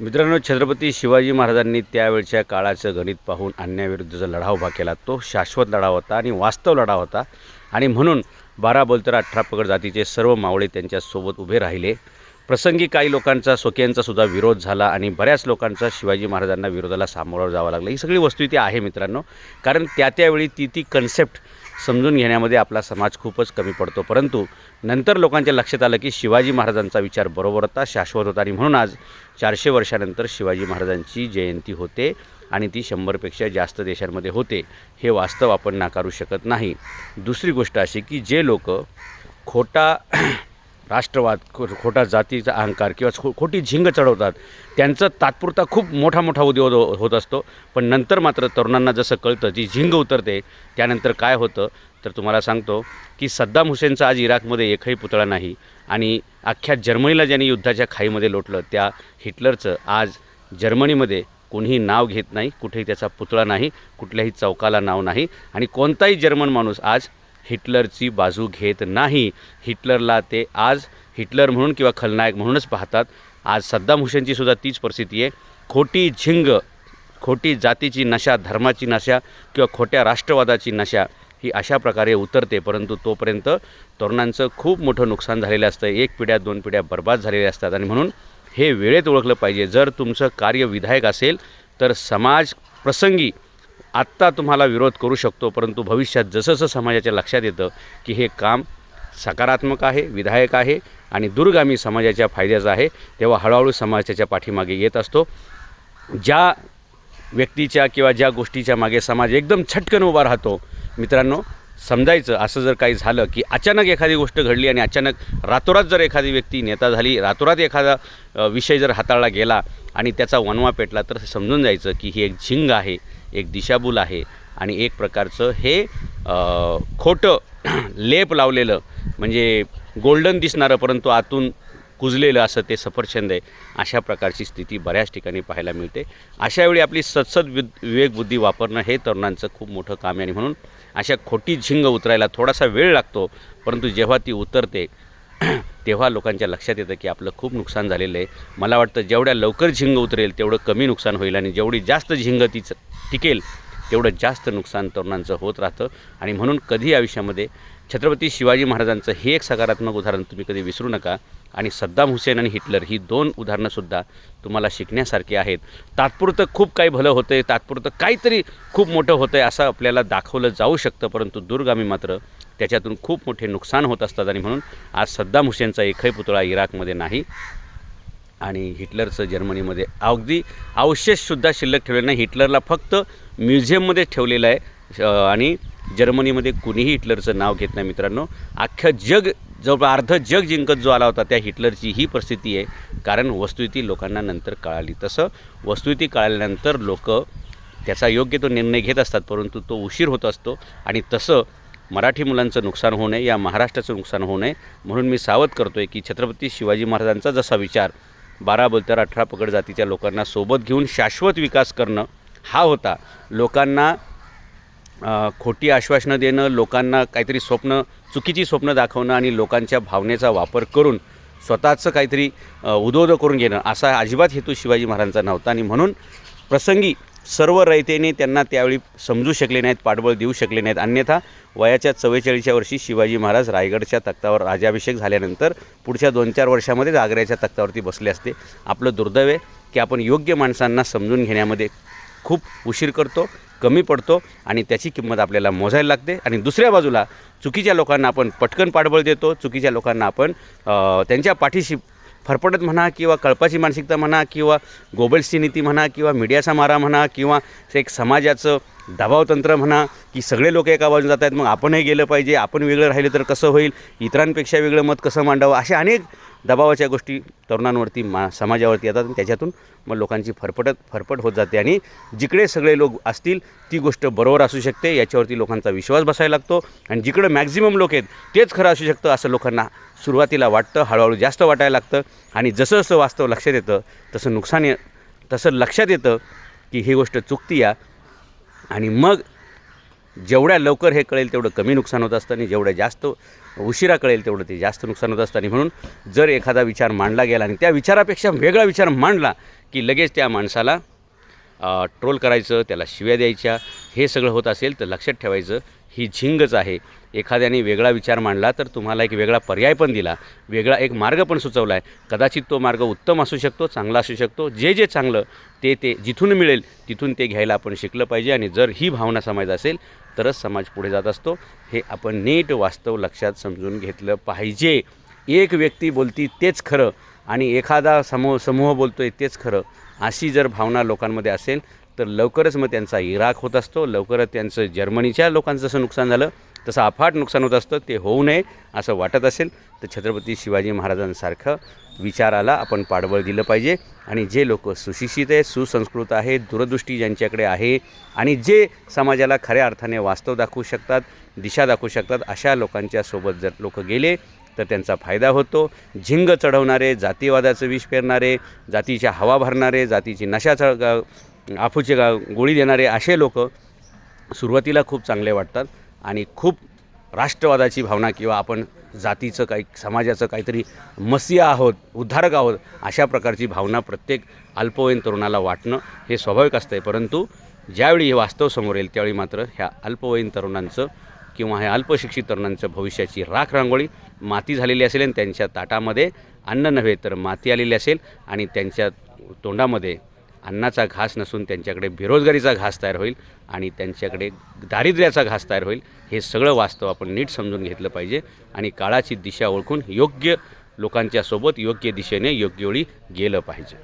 मित्रांनो छत्रपती शिवाजी महाराजांनी त्यावेळच्या काळाचं गणित पाहून अन्यायाविरुद्धचा लढा उभा केला. तो शाश्वत लढा होता आणि वास्तव लढा होता. आणि म्हणून बारा बोलतर अठरा पगड जातीचे सर्व मावळे त्यांच्यासोबत उभे राहिले. प्रसंगी काही लोकांचा स्वकीयांचा सुद्धा विरोध झाला आणि बऱ्याच लोकांचा शिवाजी महाराजांना विरोधाला सामोरं जावं लागलं. ही सगळी वस्तू इथे आहे मित्रांनो. कारण त्या त्यावेळी ती ती कन्सेप्ट समजून घेण्यामध्ये आपला समाज खूपच कमी पडतो. परंतु नंतर लोकांच्या लक्षात आलं की शिवाजी महाराजांचा विचार बरोबर होता शाश्वत होता आणि म्हणून आज चारशे वर्षानंतर शिवाजी महाराजांची जयंती होते आणि ती शंभरपेक्षा जास्त देशांमध्ये होते. हे वास्तव आपण नाकारू शकत नाही. दुसरी गोष्ट अशी की जे लोक खोटा राष्ट्रवाद खो खोटा जातीचा अहंकार किंवा खो खोटी झिंग चढवतात. त्यांचं तात्पुरता खूप मोठा मोठा उद्योग हो- होत असतो. पण नंतर मात्र तरुणांना जसं कळतं जी झिंग उतरते त्यानंतर काय होतं तर तुम्हाला सांगतो की सद्दाम हुसेनचा आज इराकमध्ये एकही पुतळा नाही आणि अख्ख्या जर्मनीला ज्यांनी युद्धाच्या खाईमध्ये लोटलं त्या हिटलरचं आज जर्मनीमध्ये कोणीही नाव घेत नाही कुठेही त्याचा पुतळा नाही कुठल्याही चौकाला नाव नाही आणि कोणताही जर्मन माणूस आज हिटलरची बाजू घेत नाही. हिटलरला ते आज हिटलर म्हणून किंवा खलनायक म्हणूनच पाहतात. आज सद्दाम हुसेनची सुद्धा तीच परिस्थिती आहे. खोटी झिंग खोटी जातीची नशा धर्माची नशा किंवा खोट्या राष्ट्रवादाची नशा ही अशा प्रकारे उतरते परंतु तोपर्यंत तरुणांचं खूप मोठं नुकसान झालेलं असतं. एक पिढ्या दोन पिढ्या बर्बाद झालेल्या असतात. आणि म्हणून हे वेळेत ओळखलं पाहिजे. जर तुमचं कार्य विधायक असेल तर समाज प्रसंगी आत्ता तुम्हाला विरोध करू शकतो परंतु भविष्यात जसंसं समाजाच्या लक्षात येतं की हे काम सकारात्मक आहे विधायक आहे आणि दूरगामी समाजाच्या फायद्याचं आहे तेव्हा हळूहळू समाज त्याच्या पाठीमागे येत असतो. ज्या व्यक्तीच्या किंवा ज्या गोष्टीच्या मागे समाज एकदम छटकन उभा राहतो मित्रांनो समजायचं असं जर काही झालं की अचानक एखादी गोष्ट घडली आणि अचानक रातोरात जर एखादी व्यक्ती नेता झाली रातोरात एखादा विषय जर हाताळला गेला आणि त्याचा वनवा पेटला तर समजून जायचं की ही एक झिंग आहे. एक दिशाभूल आहे. आणि एक प्रकारचं हे खोटं लेप लावलेलं म्हणजे गोल्डन दिसणारं परंतु आतून कुजलेलं असं ते सफरचंद आहे. अशा प्रकारची स्थिती बऱ्याच ठिकाणी पाहायला मिळते. अशावेळी आपली सत्सद वि विवेकबुद्धी वापरणं हे तरुणांचं खूप मोठं काम आहे. आणि म्हणून अशा खोटी झिंग उतरायला थोडासा वेळ लागतो परंतु जेव्हा ती उतरते तेव्हा लोकांच्या लक्षात येतं की आपलं खूप नुकसान झालेलं आहे. मला वाटतं जेवढ्या लवकर झिंग उतरेल तेवढं कमी नुकसान होईल आणि जेवढी जास्त झिंग तीच टिकेल तेवढं जास्त नुकसान तरुणांचं होत राहतं. आणि म्हणून कधी आयुष्यामध्ये छत्रपती शिवाजी महाराजांचं हे एक सकारात्मक उदाहरण तुम्ही कधी विसरू नका. आणि सद्दाम हुसेन आणि हिटलर ही दोन उदाहरणंसुद्धा तुम्हाला शिकण्यासारखी आहेत. तात्पुरतं खूप काही भलं होतं आहे तात्पुरतं काहीतरी खूप मोठं होतं आहे असं आपल्याला दाखवलं जाऊ शकतं परंतु दूरगामी मात्र त्याच्यातून खूप मोठे नुकसान होत असतात आणि म्हणून आज सद्दाम हुसेनचा एकही पुतळा इराकमध्ये नाही. आणि हिटलरचं जर्मनीमध्ये अगदी अवशेषसुद्धा शिल्लक ठेवलेलं नाही. हिटलरला फक्त म्युझियममध्ये ठेवलेलं आहे. आणि जर्मनीमध्ये कुणीही हिटलरचं नाव घेत नाही मित्रांनो. अख्खं जग जवळ अर्ध जग जिंकत जो आला होता त्या हिटलरची ही परिस्थिती आहे. कारण वस्तुस्थिती लोकांना नंतर कळाली. तसं वस्तुस्थिती कळाल्यानंतर लोक त्याचा योग्य तो निर्णय घेत असतात परंतु तो उशीर होत असतो. आणि तसं मराठी मुलांचं नुकसान होऊ नये या महाराष्ट्राचं नुकसान होऊ नये म्हणून मी सावध करतो आहे की छत्रपती शिवाजी महाराजांचा जसा विचार बारा बोलत्यार अठरा पकड जातीच्या लोकांना सोबत घेऊन शाश्वत विकास करणं हा होता. लोकांना खोटी आश्वासनं देणं लोकांना काहीतरी स्वप्न चुकीची स्वप्न दाखवणं आणि लोकांच्या भावनेचा वापर करून स्वतःचं काहीतरी उदोद करून घेणं असा अजिबात हेतू शिवाजी महाराजांचा नव्हता. आणि म्हणून प्रसंगी सर्व रयतेने त्यांना त्यावेळी समजू शकले नाहीत पाठबळ देऊ शकले नाहीत. अन्यथा वयाच्या चव्वेचाळीसच्या वर्षी शिवाजी महाराज रायगडच्या तख्तावर राज्याभिषेक झाल्यानंतर पुढच्या दोन चार वर्षामध्येच आग्र्याच्या तख्तावरती बसले असते. आपलं दुर्दैव आहे की आपण योग्य माणसांना समजून घेण्यामध्ये खूप उशीर करतो कमी पडतो आणि त्याची किंमत आपल्याला मोजायला लागते. आणि दुसऱ्या बाजूला चुकीच्या लोकांना आपण पटकन पाठबळ देतो चुकीच्या लोकांना आपण त्यांच्या पाठीशी फरफडत म्हणा किंवा कळपाची मानसिकता म्हणा किंवा गोबल्सची नीती म्हणा किंवा मीडियाचा मारा म्हणा किंवा एक समाजाचं दबावतंत्र म्हणा की सगळे लोक एका बाजूने जात आहेत मग आपणही गेलं पाहिजे आपण वेगळं राहिलं तर कसं होईल इतरांपेक्षा वेगळं मत कसं मांडावं अशा अनेक दबावाच्या गोष्टी तरुणांवरती मा समाजावरती येतात आणि त्याच्यातून मग लोकांची फरफटत फरफट होत जाते. आणि जिकडे सगळे लोक असतील ती गोष्ट बरोबर असू शकते याच्यावरती लोकांचा विश्वास बसायला लागतो. आणि जिकडं मॅक्झिमम लोक आहेत तेच खरं असू शकतं असं लोकांना सुरुवातीला वाटतं हळूहळू जास्त वाटायला लागतं. आणि जसं जसं वास्तव लक्षात येतं तसं नुकसान तसं लक्षात येतं की ही गोष्ट चुकती या आणि मग जेवढ्या लवकर हे कळेल तेवढं कमी नुकसान होत असतं आणि जेवढ्या जास्त उशिरा कळेल तेवढं ते जास्त नुकसान होत असतं. आणि म्हणून जर एखादा विचार मांडला गेला आणि त्या विचारापेक्षा वेगळा विचार मांडला की लगेच त्या माणसाला ट्रोल करायचं त्याला शिव्या द्यायच्या हे सगळं होत असेल तर लक्षात ठेवायचं ही झिंगच आहे. एखाद्याने वेगळा विचार मांडला तर तुम्हाला एक वेगळा पर्याय पण दिला. वेगळा एक मार्ग पण सुचवला आहे कदाचित तो मार्ग उत्तम असू शकतो चांगला असू शकतो. जे जे चांगलं ते ते जिथून मिळेल तिथून ते घ्यायला आपण शिकलं पाहिजे आणि जर ही भावना समाज असेल तरच समाज पुढे जात असतो. हे आपण नीट वास्तव लक्षात समजून घेतलं पाहिजे. एक व्यक्ती बोलती तेच खरं आणि एखादा समूह समूह बोलतो आहे तेच खरं. अशी जर भावना लोकांमध्ये असेल तर लवकरच मग त्यांचा इराक होत असतो. लवकरच त्यांचं जर्मनीच्या लोकांचं असं नुकसान झालं. तसं अफाट नुकसान होत असतं ते होऊ नये असं वाटत असेल तर छत्रपती शिवाजी महाराजांसारखं विचाराला आपण पाठबळ दिलं पाहिजे. आणि जे लोक सुशिक्षित आहे सुसंस्कृत आहे दूरदृष्टी ज्यांच्याकडे आहे आणि जे समाजाला खऱ्या अर्थाने वास्तव दाखवू शकतात दिशा दाखवू शकतात अशा लोकांच्या सोबत जर लोक गेले तर त्यांचा फायदा होतो. झिंग चढवणारे जातीवादाचं विष पेरणारे जातीच्या हवा भरणारे जातीची नशा चढ आफूचे आफूची गोळी देणारे असे लोक सुरुवातीला खूप चांगले वाटतात. आणि खूप राष्ट्रवादाची भावना किंवा आपण जातीचं काही समाजाचं काहीतरी मसिया आहोत उद्धारक आहोत अशा प्रकारची भावना प्रत्येक अल्पवयीन तरुणाला वाटणं हे स्वाभाविक असतं आहे परंतु ज्यावेळी हे वास्तव समोर येईल त्यावेळी मात्र ह्या अल्पवयीन तरुणांचं किंवा ह्या अल्पशिक्षित तरुणांचं भविष्याची राख रांगोळी माती झालेली असेल आणि त्यांच्या ताटामध्ये अन्न नव्हे तर माती आलेली असेल आणि त्यांच्या तोंडामध्ये अन्नाचा घास नसून त्यांच्याकडे बेरोजगारीचा घास तयार होईल आणि त्यांच्याकडे दारिद्र्याचा घास तयार होईल हे सगळं वास्तव आपण नीट समजून घेतलं पाहिजे आणि काळाची दिशा ओळखून योग्य लोकांच्या सोबत योग्य दिशेने योग्य वेळी गेलं पाहिजे.